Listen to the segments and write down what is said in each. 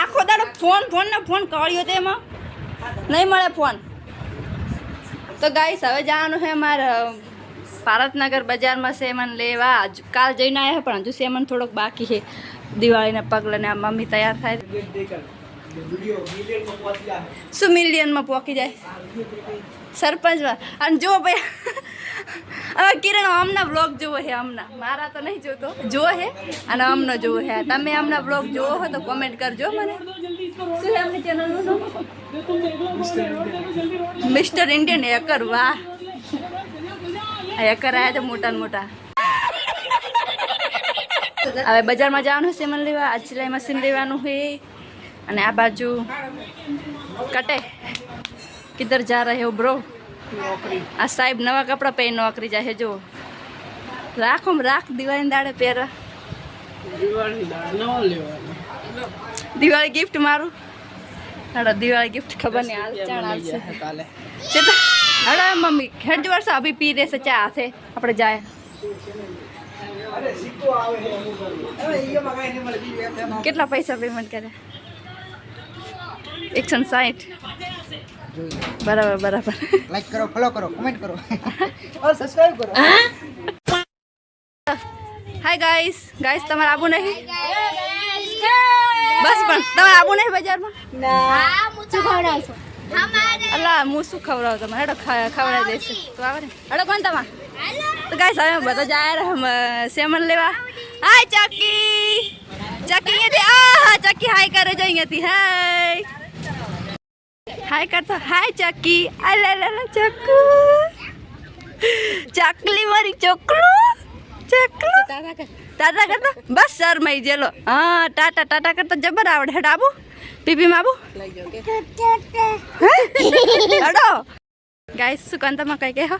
આખો દાડો phone phone ને ફોન કર્યો તેમાં નહીં મળે ફોન. તો ગાઈસ હવે જવાનું છે મારે ભારતનગર બજારમાં સેમન લેવા. કાલ જઈને આવ્યા પણ હજુ સેમન થોડોક બાકી છે. દિવાળીના પગલે ને આ મમ્મી તૈયાર થાય. શું મિલિયનમાં પહોંચી જાય? સરપંચમાં અને જો ભાઈ કિરણ હમણાં બ્લોગ જોવો છે હમણાં મારા તો નહીં જોતો. જો હે? અને અમનો જોવો છે તમે હમણાં બ્લોગ જોવો હો તો કોમેન્ટ કરજો મને. શું મિસ્ટર ઇન્ડિયન હેકર વાહ. હેકર આવ્યા છે મોટા મોટા. હવે બજારમાં જવાનું છે મને લેવા. આ સિલાઈ મશીન લેવાનું છે. અને આ બાજુ કટે. કિધર જા રહે હો બ્રો આ સાહેબ નવા કપડાં પહેરી નોકરી જાય છે જો રાખો રાખ દિવાળી દાડે પહેર દિવાળી ગિફ્ટ મારું હાડો દિવાળી ગિફ્ટ ખબર નહીં હાલ ચાણ આવશે ચેતા હાડો મમ્મી હેડ વર્ષ અભી પી રહેશે ચા હાથે આપણે જાય કેટલા પૈસા પેમેન્ટ કર્યા એકસો ને સાઠ બરાબર બરાબર. લાઈક કરો ફોલો કરો કમેન્ટ કરો. ઓર સબસ્ક્રાઇબ કરો. હાય ગાઈસ ગાઈસ તમારે આવું નહીં? બસ પણ તમારે આવું નહીં બજારમાં? અલા હું શું ખવડાવું તમારે હેડો ખ- ખવડાવી દઈશ. તો આવે ને હેડો કોણ તમારે? તો ગાઈસ હવે બધા જાય સેમન લેવા. હાય ચકી. ચકી અહીંયાથી આ હા ચકી હાય કરે જો અહીંયાથી. હાય હાય કરતો હાય ચકી આ લે લે લે ચકુ ચકલી મારી ચોકલું. ચકલું. ટાટા કરતો. બસ સર મઈ જેલો હા ટાટા ટાટા કરતો જબર આવડે. હેડ આબુ. પીપી માં આબુ. હડો. ગાઈસ શું કંતમાં કઈ કહો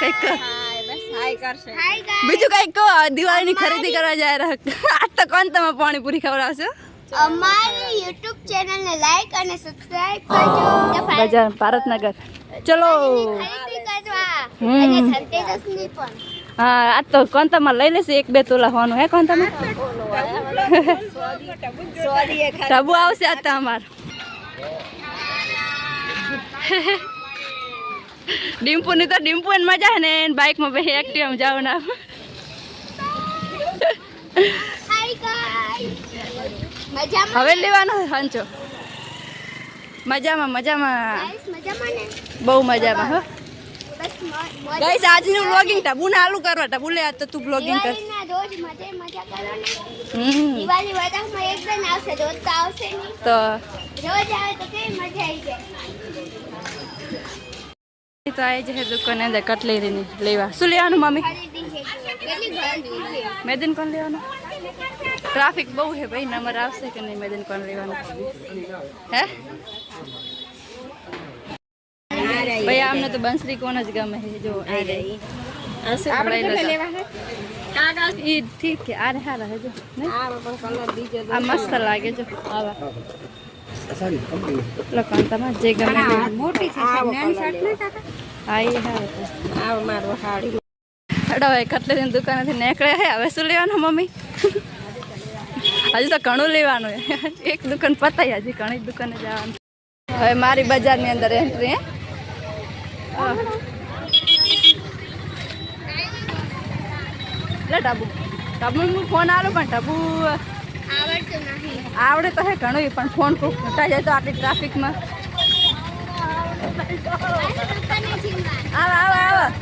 કઈ કહો. બીજું કઈ કહો. દિવાળીની ખરીદી કરવા જાય રહ આ તો કોણ તમે પાણીપુરી ખવડાવશો? અમારી યુટ્યુબ ચેનલ ને લાઈક અને સબસ્ક્રાઇબ કરજો બજાર ભારતનગર ચલો હા આજ તો કોણ તમારે લઈ લેશે એક બે તોલા હોવાનું હે કોણ તમે ટબુ આવશે આજ તો અમાર ડિમ્પુ ની તો ડિમ્પુ ને મજા ને બાઇકમાં બે એક્ટિવ જાવ ના હાય ગાઈસ મજામાં હવે લેવાનો સાંચો. મજામાં મજામાં. બહુ મજામાં હો. ગાઈસ આજનું બ્લોગિંગ ટબુ ને આલુ કરવા ટબુ લે આજ તો તું બ્લોગિંગ કર. તો તો આવે છે દુકાને અંદર કટલેરીની લેવા. શું લેવાનું મમ્મી? મેદન કોણ લેવાનું? ટ્રાફિક બહુ છે ભાઈ નંબર આવશે કે નહીં મેદન કોણ લેવાનું હે ભાઈ આમને તો બંસરી કોણ જ ગમે છે જો આ રહી એ ઠીક છે આ રે હારા છે જો નહીં? આ મસ્ત લાગે જો આવા લકાંતામાં જે ગમે તે. હા એ હા હડો હવે કટલેરીની દુકાનેથી નીકળ્યા હે હવે શું લેવાનું મમ્મી હજુ તો ઘણું લેવાનું એક દુકાન પતાવી હજી ઘણી દુકાને જવાનું હવે મારી બજારની અંદર એન્ટ્રી હે. આહ. લે ટાબુ ટાબુ ફોન આવ્યો પણ ટાબુ આવડે તો હે ઘણું, પણ ફોન ખૂબ જાય તો આટલી ટ્રાફિકમાં આવા, આવ આવ.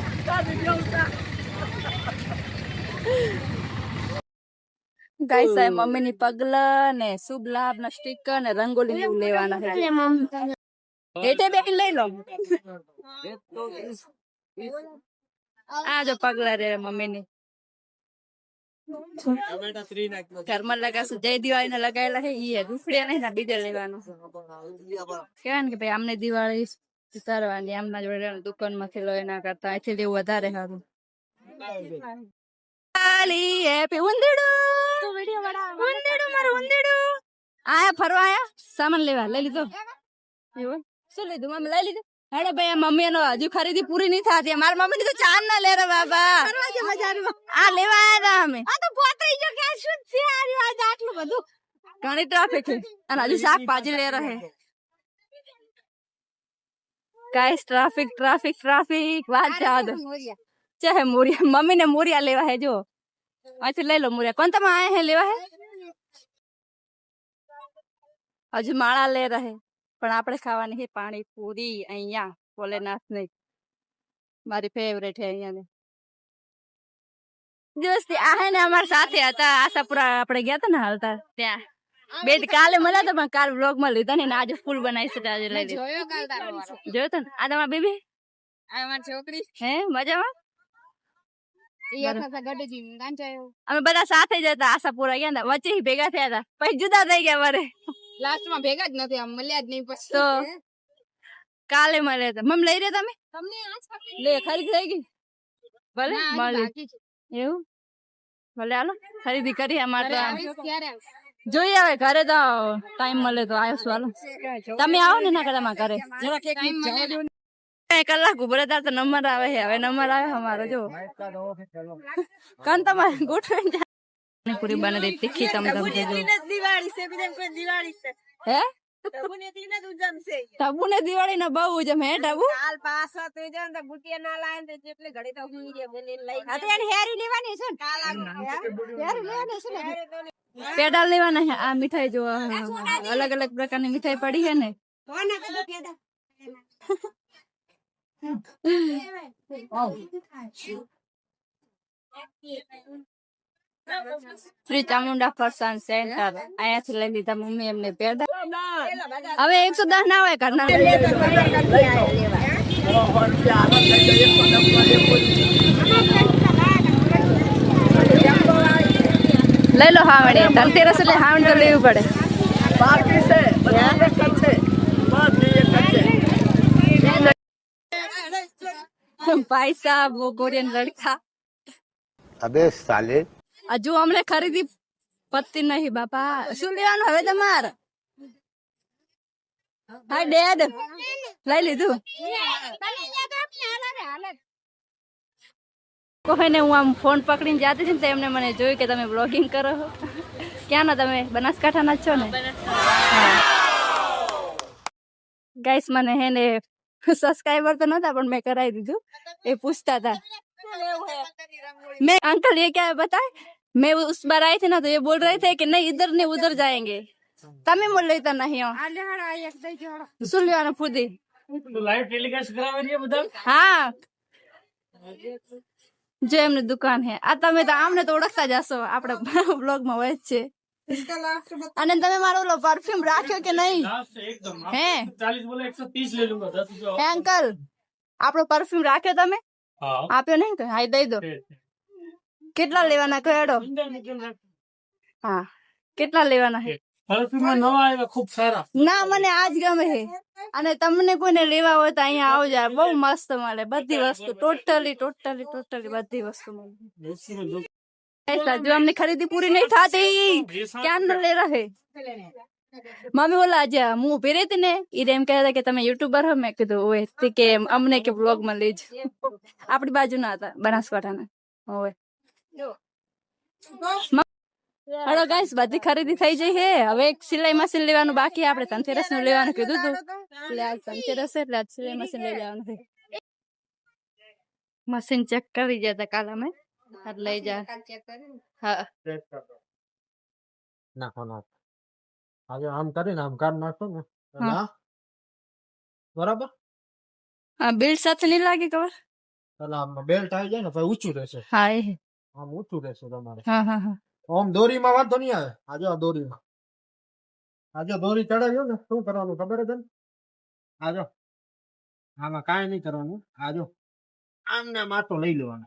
ગાઈસ આ મમ્મીની પગલા ને શુભ લાભ ના સ્ટીકર ને રંગોલી નું એવું લેવાના છે હેઠે બેન લઈ લો. આ જો પગલા રે મમ્મીની. ઘરમાં લગાશું. જય દિવાળી ને લગાયેલા છે ઈ રૂફડિયા નહીં ને લેવાનું. કેવાય ને કે ભાઈ આમને દિવાળી ઉતારવાની આમના જોડે દુકાનમાંથી લો એના કરતા. અહીંથી લેવું વધારે સારું. દિવાળી હેપી ઉંદેડું ઉંદેડું મારું ઉંદેડું આયા ફરવા આયા. સામાન લેવા લઈ લીધો. એવું? શું લીધું? મમ્મી લઈ લીધું? હેડો ભાઈ આ મમ્મી નો હજુ ખરીદી પૂરી નહીં થતી. મારા મમ્મી ની તો ચાર ના લે રે બાબા આ લેવા આયા હતા અમે. આ તો પોતરી જો કે શું છે આજ આટલું બધું? ઘણી ટ્રાફિક છે. અને હજુ શાકભાજી લે રહે ગાઈસ ટ્રાફિક ટ્રાફિક ટ્રાફિક વાત જવા દો. ચાહે મુરિયા મમ્મી ને મુરિયા લેવા હે જો અહીંથી લઈ લો મુરિયા કોણ તમે આયા હે લેવા હે હજુ માળા લે રહે પણ આપણે ખાવાની છે પાણી પૂરી અહીંયા ભોલેનાથ ની મારી ફેવરેટ છે અહીંયા દિવસથી આ હે ને અમારા સાથે હતા આશાપુરા આપણે ગયા હતા ને હાલતા ત્યાં બે દી કાલે મળ્યા હતા પણ કાલ વ્લોગ માં લીધા ને ને આજે ફૂલ બનાવી છે તો આજે લઈ લીધું જોયો કાલ તારો વારો. જોયો તો ને આ તમારા બેબી આ મારી છોકરી હે મજામાં અમે બધા સાથે જ હતા આશાપુરા ગયા હતા વચ્ચે ભેગા થયા હતા. પછી જુદા થઈ ગયા મારે. લાસ્ટમાં ભેગા જ નથી આમ મળ્યા જ નહીં પછી. તો કાલે મળ્યા હતા. મમ લઈ રહ્યા તમે? તમને લે ખરીદ થઈ ગઈ. ભલે મળી એવું? ભલે હાલો. ખરીદી કરી અમારે તો. જોઈએ હવે ઘરે તો ટાઈમ મળે તો આવીશું હાલો. તમે આવો ને ના અમારા ઘરે. કલાક ઉભરે ત્યાં તો નંબર આવે છે હવે નંબર આવે અમારો જો કાન તમારે ગોઠવાઈ જાય પાણીપુરી બને રહી તીખી તમ તમ જો દિવાળી છે બીજા કોઈ દિવાળી છે હે તબુને દિન જ ઉજવશે ટાબુ ને દિવાળી ને બહુ જમે હે ટાબુ હાલ પાછો તો જો ને બુટિયા ના લાય ને જેટલે ઘડી તો હું રે બોલે લઈ હા તો એની હેરી લેવાની છે ને કાલ હેરી લેવાની છે ને પેડા લેવાના છે આ મીઠાઈ જો અલગ અલગ પ્રકારની મીઠાઈ પડી છે ને કોને કદો પેદા શ્રી ચામુંડા ફરસાણ સેન્ટર અહીંયાથી લઈ લીધા મમ્મી એમને પેડા હવે એકસો દસ ના હોય ઘરના લઈ લો હાવણી ધનતેરસ એટલે હાવણી તો લેવી પડે ભાઈ સાહેબ वो कोरियन लड़का अबे साले હજુ અમને ખરીદી પત્તી નહીં બાપા શું લેવાનું હવે તમારે હા ડેડ લઈ લીધું કોઈને હું આમ ફોન પકડીને જાતી હતી ને તો એમને મને જોયું કે તમે બ્લોગિંગ કરો છો ક્યાંના તમે બનાસકાંઠાના જ છો ને ગાઈસ મને હે ને સબસ્ક્રાઈબર તો નતા પણ મેં કરાવી દીધું એ પૂછતા હતા मैं अंकल ये क्या है बताए मैं उस बार आई थी ना तो ये बोल रहे थे कि नहीं इधर नहीं उधर जाएंगे તમે બોલ લેતા નહીં હો આ લેહાડો, આ એક દઈ દેવાડો. શું લેવાનું ફૂદી લાઈવ ટેલિકાસ્ટ કરાવે છે બધા હા જો એમની દુકાન હે આ તમે તો આમને તો ઓળખતા જ હશો આપણે બ્લોગ માં હોય જ છે અને તમે મારો ઓલો પરફ્યુમ રાખ્યો કે નહીં હે ચાલીસ બોલે એકસો ત્રીસ લઈ લઉં દસ હે અંકલ આપણો પરફ્યુમ રાખ્યો તમે આપ્યો નહીં કે હા દઈ દો કેટલા લેવાના કહેડો હા કેટલા લેવાના હે પરફ્યુમમાં નવા આવ્યા ખૂબ સારા ના મને આજ ગમે હે અને તમને કોઈને લેવા હોય તો અહીંયા આવજો બહુ મસ્ત મળે બધી વસ્તુ ટોટલી ટોટલી ટોટલી બધી વસ્તુ મળે ऐसा जो हमने खरीदी पूरी नहीं थी क्या न ले रहे મમ્મી બોલા આજે હું ઉભી રહી હતી ને ઈ એમ કહેતા કે તમે યુટ્યુબર હો મેં કીધું ઓય તે કે અમને કે બ્લોગ માં લેજ આપણી બાજુ ના હતા બનાસકાંઠાના ઓય હલો ગાઈસ બધી ખરીદી થઈ જઈ હે હવે એક સિલાઈ મશીન લેવાનું બાકી આપણે ધનતેરસ નું લેવાનું કીધું તું એટલે આજ ધનતેરસ છે એટલે આજ સિલાઈ મશીન લઈ જવાનું છે મશીન ચેક કરી જતા કાલ અમે આજ લઈ જા. હા. નાખો નાખો. આજે આમ કરીને આમ કાઢ નાખો ને બરાબર હા. આ. બરાબર? આ બિલ સાથે નહીં લાગે ખબર? એટલે આમ બેલ્ટ આવી જાય ને પછી ઊંચું રહેશે. હા એ. આમ ઊંચું રહેશે તમારે. હા હા હા. આમ દોરીમાં વાંધો નહીં આવે. આજે આ દોરીમાં. આજે દોરી ચડાવ્યો ને શું કરવાનું ખબર છે ને આજો આમાં કાંઈ નહીં કરવાનું. આજો આમને માટો લઈ લેવાનો.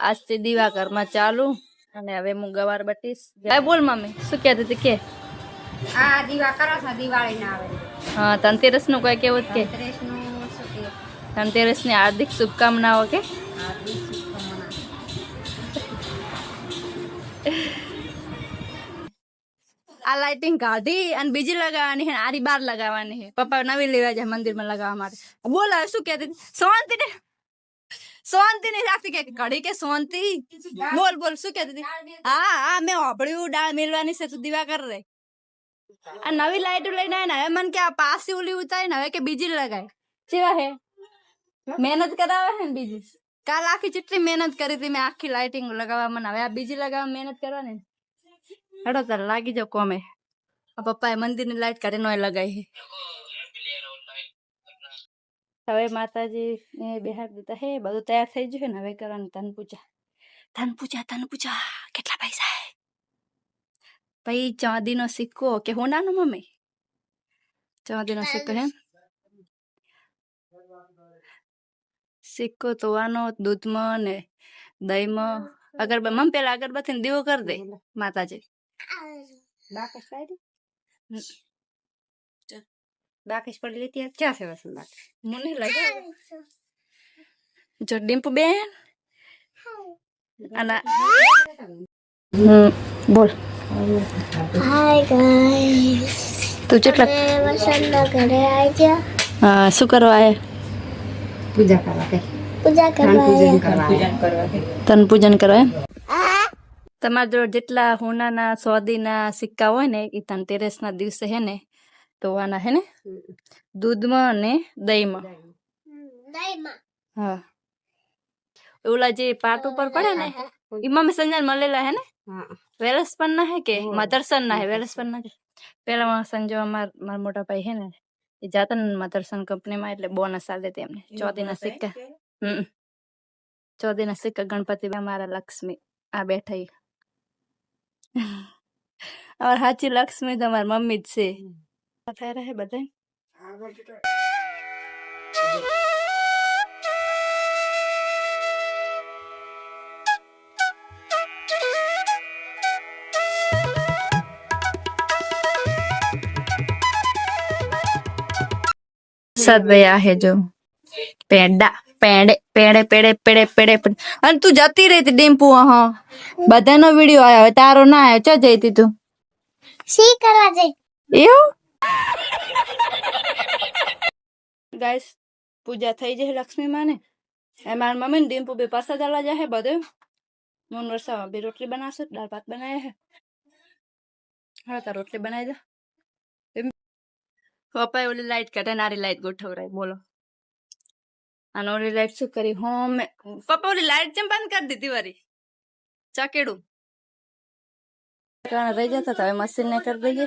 આજથી દીવા ઘરમાં ચાલુ અને હવે હું ગવાર બટીશ હા બોલ મમ્મી શું કહેતી હતી કે આ દીવા કરો છો દિવાળી ના આવે હા ધનતેરસ નું કોઈ કેવું જ કે ત્રેસ નું શું કે ધનતેરસ ની હાર્દિક શુભકામનાઓ કે હાર્દિક શુભકામના આ લાઇટિંગ કાઢી અને બીજી લગાવવાની છે ને આરી બાર લગાવવાની છે પપ્પા નવી લેવા જાય મંદિરમાં લગાવવા માટે બોલ હવે શું કહેતી હતી? શાંતિ ને શાંતિ નહીં રાખતી કે ઘડી કે શાંતિ બોલ બોલ, શું કે હતી? હા હા, મેં હોભળ્યું ડાળ મેળવાની છે, તું દીવા કર રે. આ નવી લાઈટો લઈને આવે ને, હવે મને કે આ પાસી ઉલી ઉતારી ને, હવે કે બીજી લગાય. ચેવા હે. મહેનત કરાવે હે ને બીજી. કાલ આખી જેટલી મહેનત કરી હતી મેં, આખી લાઇટિંગ લગાવવા મને. હવે આ બીજી લગાવવા મહેનત કરવાની હેડો તાર, લાગી જાવ કોમે. આ પપ્પાએ મંદિરની લાઈટ કાઢી નોય લગાવી હવે માતાજી બિહાર દીધા હે બધું તૈયાર થઈ ગયું છે ને હવે કરવાનું તન પૂજા તન પૂજા તન પૂજા કેટલા પૈસા હે? ભાઈ ચાંદીનો સિક્કો કે હોનાનો મમ્મી? ચાંદીનો સિક્કો હે સિક્કો તોવાનો દૂધમાં ને દહીંમાં. અગરબત્તી મમ્મી પેલા અગરબત્તી ને દીવો કરી દે માતાજી. બાકસ પાડી બાકસ પડી લેતી આ ક્યાં છે વસંત બાકસ મને લાગે જો ડિમ્પુ બેન અને હમ બોલ હાય ગાઈસ તું કેટલા વસંતના ઘરે આવી ગયા હા શું કરવા આયા પૂજા કરવા કે પૂજા કરવા આવ્યા પૂજન કરવા કે તન પૂજન કરવા એમ તમારા જોડે જેટલા હોનાના સોદીના સિક્કા હોય ને એ ધનતેરસના દિવસે હે ને તો આના હે ને? દૂધમાં અને દહીંમાં. દહીંમાં. હા. ઓલા જે પાટ ઉપર પડે ને એમાં મેં સંજાન મળેલા હે ને? હા. વેલસ પણ ના હે કે? મધરસન ના હે વેલસ પણ ના પેલા માં સંજો માર મારા મોટા ભાઈ હે ને એ જાતા ને મધરસન કંપનીમાં એટલે બોનસ આલે તેમને ચોદીના સિક્કા. હમ. ચોદીના સિક્કા ગણપતિ બા મારા લક્ષ્મી. આ બેઠા ઈ. અમાર સાચી લક્ષ્મી તમારી મમ્મી જ છે. થઈ રહે બધા સદભાઈ આ હે જો પેંડા પેડે પેડે પેડે પેડે પેડે પેડે અને તું જતી રહી હતી ડિમ્પુ હા બધાનો વિડીયો આવ્યો હવે તારો ના આવ્યો ચો જઈતી તું શી કરવા જઈ એવું ગાઈસ પૂજા થઈ જાય લક્ષ્મી માને એ મારા મમ્મી ને ડિમ્પુ બે પાસા ચાલા જાય બધું મોન વર્ષા બે રોટલી બનાવશે દાળ ભાત બનાવ્યા હે હા તાર રોટલી બનાવી દે એમ- પપ્પાએ ઓલી લાઈટ કાઢે નારી લાઈટ ગોઠવરાય બોલો અને ઓલી લાઈટ શું કરી હોમ પપ્પા ઓલી લાઈટ જેમ બંધ કરી દીધી વરી ચકેડું કારણે રહી જતા હતા હવે મશીન ને કરી દઈએ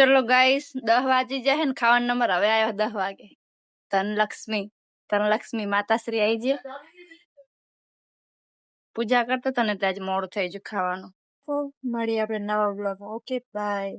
ચલો ગાઈસ દહ વાગી જાય ને ખાવાનો નંબર હવે આવ્યો દહ વાગે. ધનલક્ષ્મી ધનલક્ષ્મી માતાશ્રી આવી જાય પૂજા કરતા તને ત્યાં જ મોડું થઈ ગયું ખાવાનું. મળીએ આપણે નવા બ્લોગ ઓકે બાય